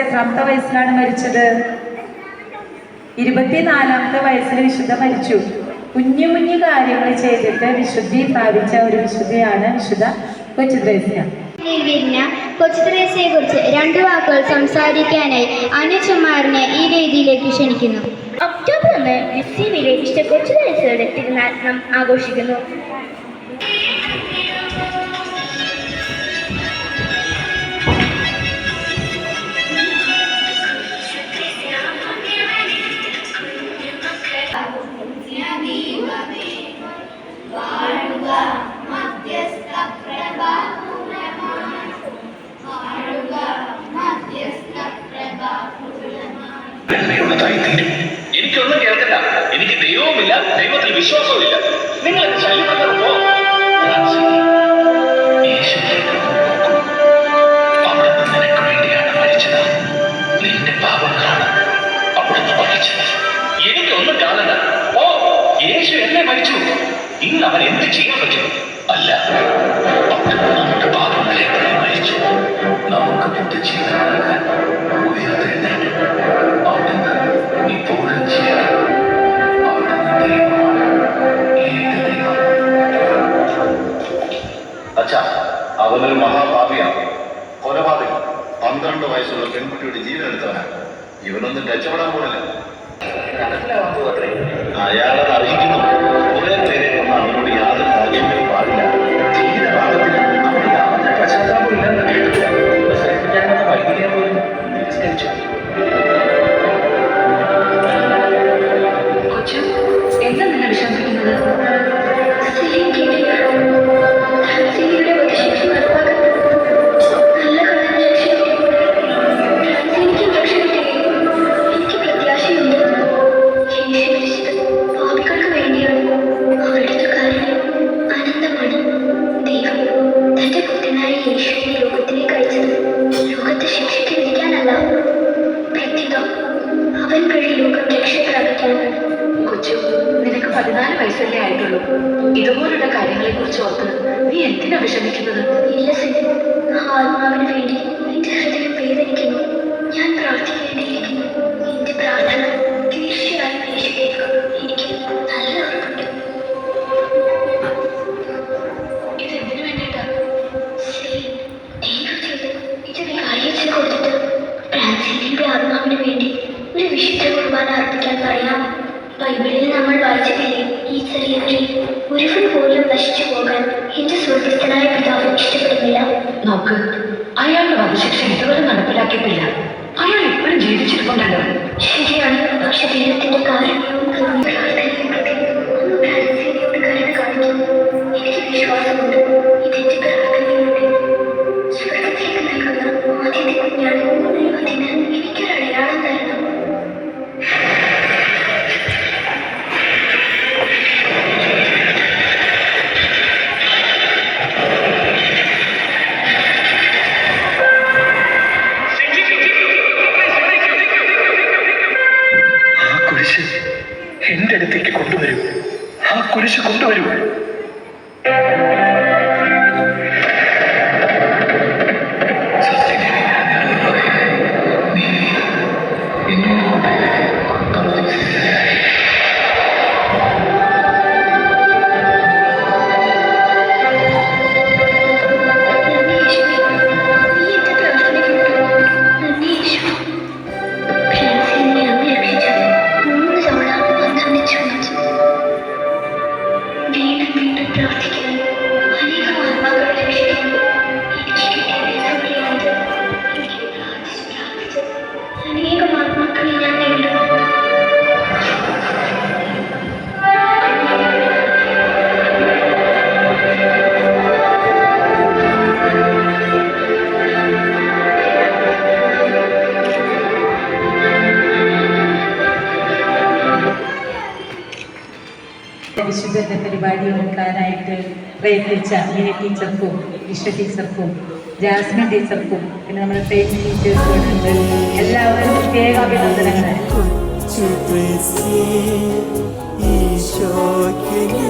എത്രാമത്തെ വയസ്സിലാണ് മരിച്ചത്. ഇരുപത്തിനാലാമത്തെ വയസ്സിൽ വിശുദ്ധ മരിച്ചു. കുഞ്ഞു കുഞ്ഞു കാര്യങ്ങൾ ചെയ്തിട്ട് വിശുദ്ധി പ്രാപിച്ച ഒരു വിശുദ്ധിയാണ് വിശുദ്ധ കൊച്ചുത്രേസ്യ വിരിഞ്ഞ കൊച്ചുത്രേസ്യയെ കുറിച്ച് രണ്ട് വാക്കുകൾ സംസാരിക്കാനായി അനുചുമാറിനെ ഈ രീതിയിലേക്ക് ക്ഷണിക്കുന്നു. ഒക്ടോബർ ഒന്ന് ലിസീവിലെ ഇഷ്ട കൊച്ചുദേശയുടെ തിരുനാൾ നാം ആഘോഷിക്കുന്നു. നന്മയുള്ളതായി ദൈവത്തിൽ വിശ്വാസവുമില്ല നിങ്ങൾ എന്റെ ശല്യമല്ലാതെ പോ. ഫ്രാൻസി, യേശുവിലേക്ക് നോക്കൂ. അവിടുന്ന് നിനക്ക് വേണ്ടിയാണ് മരിച്ചത് നിന്റെ പാപങ്ങളാണ് അവിടുന്ന് വഹിച്ചത് എനിക്കൊന്നും കാണണ്ട. ഓ യേശു എന്നെ മരിച്ചു. ഇന്ന് അവൻ എന്ത് ചെയ്യാൻ പറ്റും? അല്ല അവിടുന്ന് നമ്മുടെ പാപങ്ങളെ മരിച്ചു നമുക്ക് പുതുജീവൻ നൽകാൻ ഉയർത്തെഴുന്നേറ്റു അച്ഛാ അവനൊരു മഹാഭാവിയാണ് കൊലപാതകി. പന്ത്രണ്ട് വയസ്സുള്ള പെൺകുട്ടിയുടെ ജീവൻ എടുത്തവനാണ് ഇവനൊന്നും രക്ഷപ്പെടാൻ പോണില്ല. കുറിച്ച് ഓർത്ത് നീ എന്തിനാ വിഷമിക്കുന്നത്? ഇല്ല സിദ്ധ ആത്മാവിന് വേണ്ടി എന്റെ ഹൃദയം വേദനിക്കുന്നു. ഞാൻ പ്രാർത്ഥിക്കേണ്ടിയിരിക്കുന്നു. എന്റെ പ്രാർത്ഥന തീർച്ചയായും യേശു കേൾക്കും എനിക്ക് നല്ല ഉറപ്പുണ്ട്. ഇതെന്തിനു വേണ്ടിയിട്ടാ? ശരി ദൈവം ചെയ്ത് ഇത് വികാരിയച്ഛൻ കൊടുത്തിട്ട് ഫ്രാൻസിനിയുടെ ആത്മാവിന് വേണ്ടി ഒരു വിശുദ്ധ കുർബാന അർപ്പിക്കാൻ പറയാം. ബൈബിളിൽ നമ്മൾ വായിച്ചിട്ടില്ലേ ഈ ചെറിയ സ്ത്രീ ഒരുവൻ പോലും എന്റെ സ്വർഗസ്ഥനായ പിതാവ് ഇഷ്ടപ്പെടുന്നില്ല നോക്ക് അയാളുടെ വധശിക്ഷ ഇതുവരെ നടപ്പിലാക്കിയിട്ടില്ല. അയാൾ ഇപ്പോഴും ജീവിച്ചിരിപ്പുണ്ടല്ലോ. ശരിയാണ് പക്ഷെ ദൈവത്തിന്റെ കാരുണ്യവും എനിക്ക് വിശ്വാസമുണ്ട് ഇതെന്റെ പ്രാർത്ഥനയിലൂടെ. സ്വർഗത്തിലേക്ക് നൽകുന്ന ആദ്യത്തെ കുഞ്ഞാണ് എന്റെ അടുത്തേക്ക് കൊണ്ടുവരൂ. ആ കുരിശ് കൊണ്ടുവരൂ. വിശുദ്ധന്റെ പരിപാടി ഒരുക്കാനായിട്ട് പ്രയത്നിച്ച മിനി ടീച്ചർക്കും വിശ്വ ടീച്ചർക്കും ജാസ്മിൻ ടീച്ചർക്കും പിന്നെ നമ്മുടെ പേജ് ടീച്ചേഴ്സും എല്ലാവരും പ്രത്യേക അഭിനന്ദനങ്ങൾ. ഈശോയ്ക്ക്